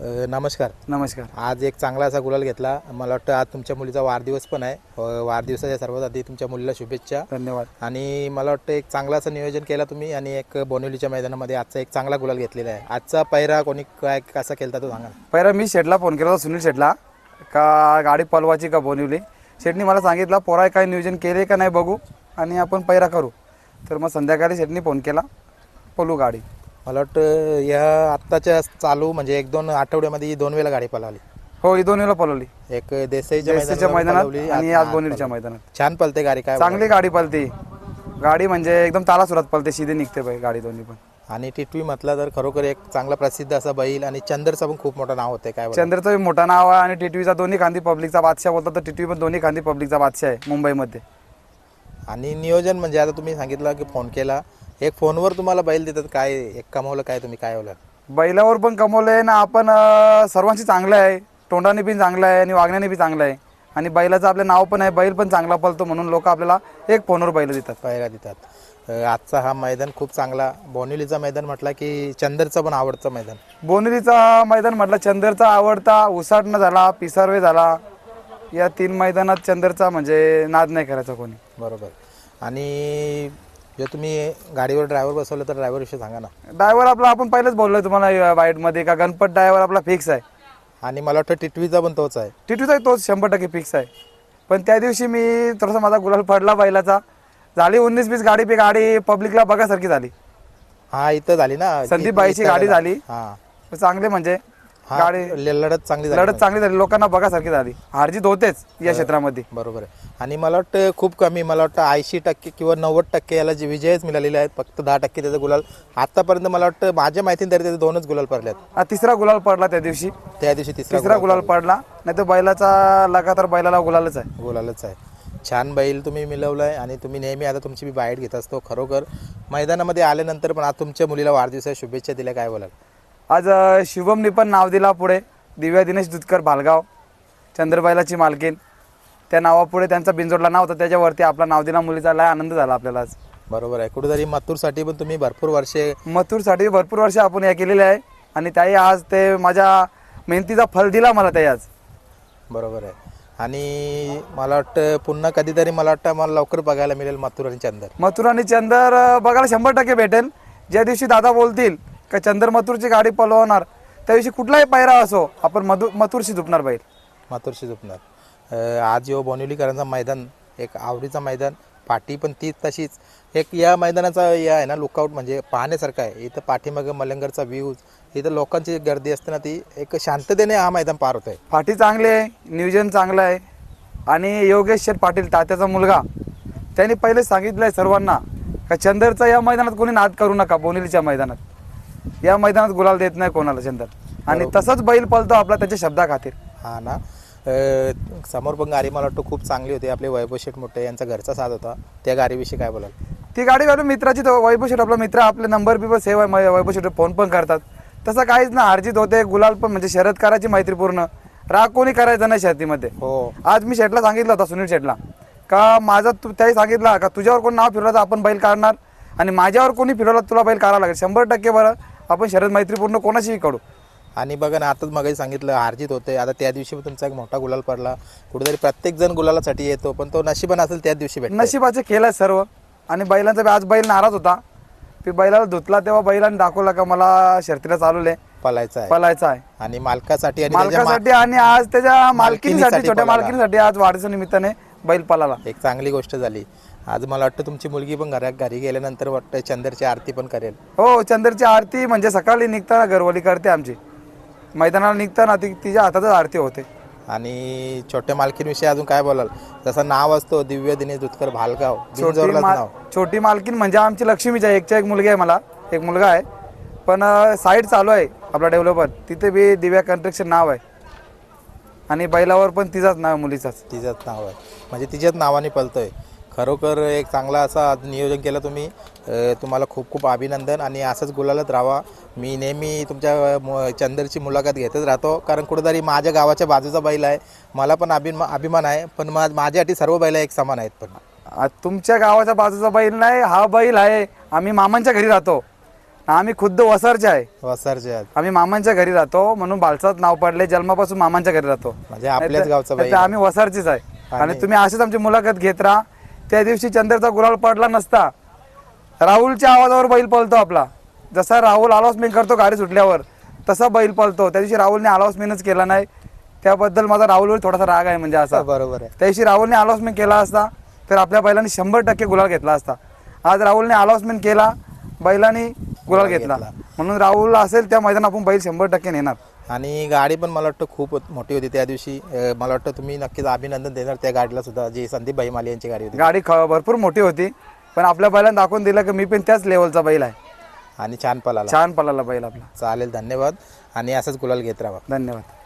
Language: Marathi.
अ, नमस्कार. नमस्कार. आज एक चांगला असा गुलाल घेतला. मला वाटतं आज तुमच्या मुलीचा वाढदिवस पण आहे. अ, वाढदिवसाच्या सर्वात आधी तुमच्या मुलीला शुभेच्छा. धन्यवाद. आणि मला वाटतं एक चांगलं असं नियोजन केलं तुम्ही आणि एक बोनिवलीच्या मैदानामध्ये आजचा एक चांगला गुलाल घेतलेला आहे. आजचा पैरा कोणी काय कसा केला तो सांगा ना. पहिला मी शेटला फोन केला होता सुनील शेटला. का गाडी पलवाची का बोनिवली? शेटनी मला सांगितलं पोराय काय नियोजन केले का नाही बघू आणि आपण पैरा करू. तर मग संध्याकाळी शेटनी फोन केला पलू गाडी. मला वाटतं या आत्ताच्या चालू म्हणजे एक दोन आठवड्यामध्ये ही दोन वेळा गाडी पळाली. हो ही दोन वेळा पलवली एक देसाईच्या देसाईच्या मैदानात पळवली, आणि आज बोनिवलीच्या मैदानात. छान पळते गाडी काय चांगली गाडी पलती गाडी म्हणजे एकदम ताला सुरात पलते सीधे निघते बाई गाडी दोन्ही पण. आणि टिटवी म्हटलं तर खरोखर एक चांगला प्रसिद्ध असा बैल आणि चंदरचं पण खूप मोठं नाव होते काय? चंद्रचं बी मोठं नाव आहे आणि टिटवीचा दोन्ही खांदी पब्लिकचा बादशाह बोलतात तर टिटवी पण दोन्ही खांदी पब्लिकचा बादशाह आहे मुंबईमध्ये. आणि नियोजन म्हणजे आता तुम्ही सांगितलं की फोन केला एक फोनवर तुम्हाला बैल देतात काय एक कमवलं काय तुम्ही काय बोला बैलावर पण कमवलंय ना आपण अं, सर्वांशी चांगलं आहे. तोंडाने पण चांगलं आहे आणि वागण्याने बी चांगलं आहे. आणि बैलाचं आपलं नाव पण आहे बैल पण चांगला पळतो म्हणून लोक आपल्याला एक फोनवर बैल देतात. पाहायला देतात. अं, आजचा हा मैदान खूप चांगला बोनिवलीचा मैदान म्हटला की चंदरचं पण आवडतं मैदान. बोनिरीचा मैदान म्हटलं चंदरचा आवडता उसाटणं झाला पिसारवे झाला. या तीन मैदानात चंदरचा म्हणजे नाद नाही करायचा कोणी. बरोबर. आणि जर तुम्ही गाडीवर ड्रायव्हर बसवलं तर ड्रायव्हर विषयी सांगा ना. ड्रायव्हर आपला आपण पहिलेच बोललोय तुम्हाला वाईटमध्ये का गणपत ड्रायव्हर आपला फिक्स आहे. आणि मला वाटतं टिटवीचा पण तोच आहे. टिटूचा तोच शंभर टक्के फिक्स आहे. पण त्या दिवशी मी थोडासा माझा गुलाल पडला बैलाचा. झाली उन्नीस बीस गाडी पे गाडी पब्लिकला बघासारखी झाली. हा इथं झाली ना. संदीप बाईची गाडी झाली. हा. चांगले म्हणजे. गाडी लढत चांगली झाली लढत चांगली झाली. लोकांना बघासारखी झाली. हारजीत होतेच या क्षेत्रामध्ये. बरोबर आहे. आणि मला वाटतं खूप कमी मला वाटतं ऐंशी टक्के किंवा नव्वद टक्के याला जे विजयच मिळालेले आहेत फक्त दहा टक्के त्याचा गुलाल. आतापर्यंत मला वाटतं माझ्या माहितीने तरी त्याचे दोनच गुलाल पडल्यात तिसरा गुलाल पडला त्या दिवशी. त्या दिवशी तिसरा तिसरा गुलाल पडला. नाही तर बैलाचा लगातार बैलाला गुलालच आहे. गुलालच आहे. छान बैल तुम्ही मिळवलाय आणि तुम्ही नेहमी आता तुमची बी बाईट घेत असतो खरोखर. मैदानामध्ये आल्यानंतर पण आज तुमच्या मुलीला वाढदिवसाच्या शुभेच्छा दिल्या काय बोलाल? आज अं, शुभमनी पण नाव दिला पुढे. दिव्या दिनेश दुधकर भालगाव चंद्रबाईलाची मालकीन त्या नावापुढे त्यांचा बिंजोडला नाव होतं. त्याच्यावरती आपला नाव दिला मुलीचा. लय आनंद झाला आपल्याला आज. बरोबर आहे. कुठेतरी मथुरसाठी पण तुम्ही भरपूर वर्षे मथुरसाठी भरपूर वर्ष आपण हे केलेले आहे. आणि त्याही आज ते माझ्या मेहनतीचा फल दिला मला त्याही आज. बरोबर आहे. आणि मला वाटतं पुन्हा कधीतरी मला वाटतं मला लवकर बघायला मिळेल मथुर आणि चंदर मथुर आणि चंदर बघायला शंभर टक्के भेटेल. ज्या दिवशी दादा बोलतील का चंदर मथुरची गाडी पलवणार त्या दिवशी कुठलाही पायरा असो आपण मधु मथुरशी झुपणार बैल. माथुरशी झोपणार. आज यो बोनिवलीकरांचा मैदान एक आवडीचा मैदान पाठी पण तीच तशीच. एक या मैदानाचा या आहे ना लुकआउट म्हणजे पाहण्यासारखं आहे. इथं पाठीमागं मलंगरचा व्ह्यूज इथं लोकांची गर्दी असते ना ती एक शांततेने हा मैदान पार होत आहे फाटी चांगली आहे नियोजन चांगलं आहे. आणि योगेश शेठ पाटील तात्याचा मुलगा त्यांनी पहिले सांगितलं आहे सर्वांना का चंदरचा या मैदानात कोणी नाद करू नका बोनिलीच्या मैदानात. या मैदानात गुलाल देत नाही कोणाला चंदर आणि तसंच बैल पळतो आपला त्याच्या शब्दा खातीर हा ना. अं, समोर पण गाडी मला वाटतं खूप चांगली होती. आपले वैभव शेठ मोठे यांचा घरचा साथ होता. त्या गाडीविषयी काय बोलाल? ती गाडी घालून मित्राची तो वैभव शेठ आपला मित्र आपले नंबर बिंबर सेव आहे मै- वैभव फोन पण करतात. तसं काहीच ना हारजीत होते गुलाल पण म्हणजे शरद करायची मैत्रीपूर्ण. राग कोणी करायचं नाही शर्तीमध्ये. हो. आज मी शेटला सांगितलं होता सुनील शेटला का माझा तू त्याही सांगितला का तुझ्यावर कोण नाव फिरवलं तर आपण बैल काढणार? आणि माझ्यावर कोणी फिरवलं तर तुला बैल काढावं लागेल. शंभर टक्के बरं. आपण शरद मैत्रीपूर्ण कोणाशीही काढू. आणि बघा ना आताच मगाही सांगितलं हारजीत होते. आता त्या दिवशी पण तुमचा एक मोठा गुलाल पडला. कुठेतरी प्रत्येक जण गुलालासाठी येतो पण तो नशिबान असेल त्याच दिवशी भेट नशिबाचे खेळ आहे सर्व. आणि बैलांचा बी आज बैल नाराज होता. मी बैलाला धुतला तेव्हा बैलाने दाखवला का मला शर्तीला चालवले पलायचा आहे. पलायचा आहे. आणि मालकासाठी आणि त्याच्या मा- मालकासाठी आणि आज त्याच्या मालकीसाठी छोट्या पळाला. मालकीसाठी आज वाढीच्या निमित्ताने बैल पळाला एक चांगली गोष्ट झाली. आज मला वाटतं तुमची मुलगी पण घरा घरी गेल्यानंतर वाटतं चंदरची आरती पण करेल. हो चंद्रची आरती म्हणजे सकाळी निघताना घरवाली करते आमची. मैदानाला निघताना ती तिच्या हातातच आरती होते. आणि छोट्या मालकींविषयी अजून काय बोलाल? जसं नाव असतो दिव्य दिनेश दुधकर भालगाव. छोटी मालकीन म्हणजे आमची लक्ष्मीच्या एकच्या एक मुलगी आहे मला. एक मुलगा आहे. पण साईट चालू आहे आपला डेव्हलपर. तिथे बी दिव्या कन्स्ट्रक्शन नाव आहे. आणि बैलावर पण तिचाच नाव आहे, मुलीचाच. तिचंच नाव आहे. म्हणजे तिच्याच नावाने पलतोय खरोखर एक चांगला असा आज नियोजन केलं तुम्ही. तुम्हाला खूप खूप अभिनंदन आणि असंच गुलालत राहा मी नेहमी तुमच्या मु- चंदरची मुलाखत घेतच राहतो. कारण कुठेतरी माझ्या गावाच्या बाजूचा बैल आहे. मला पण अभिमा अभिमान आहे. पण मा माझ्यासाठी सर्व बैल एक समान आहेत पण. तुमच्या गावाच्या बाजूचा बैल नाही हा बैल आहे. आम्ही मामांच्या घरी राहतो. आम्ही खुद्द वसारचे आहे. वसारचे आहेत. आम्ही मामांच्या घरी राहतो. म्हणून बालसात नाव पडले. जन्मापासून मामांच्या घरी राहतो. म्हणजे आपल्याच गावचा बैल आम्ही वसारचीच आहे. आणि आणि- तुम्ही अशीच आमची मुलाखत घेत राहा. त्या दिवशी चंद्रचा गुलाल पडला नसता. राहुलच्या आवाजावर बैल पळतो आपला. जसा राहुल अनाउन्समेंट करतो गाडी सुटल्यावर तसा बैल पळतो. त्या दिवशी राहुलने अनाउन्समेंटच केला नाही. त्याबद्दल माझा राहुलवर थोडासा राग आहे म्हणजे असा. बरोबर आहे. त्या दिवशी राहुलने अनाउन्समेंट केला असता तर आपल्या बैलांनी शंभर टक्के गुलाल घेतला असता. आज राहुलने अनाउन्समेंट केला बैलांनी गुलाल घेतला. घेतला. म्हणून राहुल असेल त्या मैदानात आपण बैल शंभर टक्के नेणार. आणि गाडी पण मला वाटतं खूप मोठी होती त्या दिवशी. मला वाटतं तुम्ही नक्कीच अभिनंदन देणार त्या गाडीला सुद्धा जी संदीप भाई माले यांची गाडी होती. गाडी भरपूर मोठी होती पण आपल्या बैलांना दाखवून दिलं की मी पण त्याच लेवलचा बैल आहे. आणि छान पळाला. छान पळाला बैल आपला. चालेल धन्यवाद. आणि असंच गुलाल घेत राहा. धन्यवाद.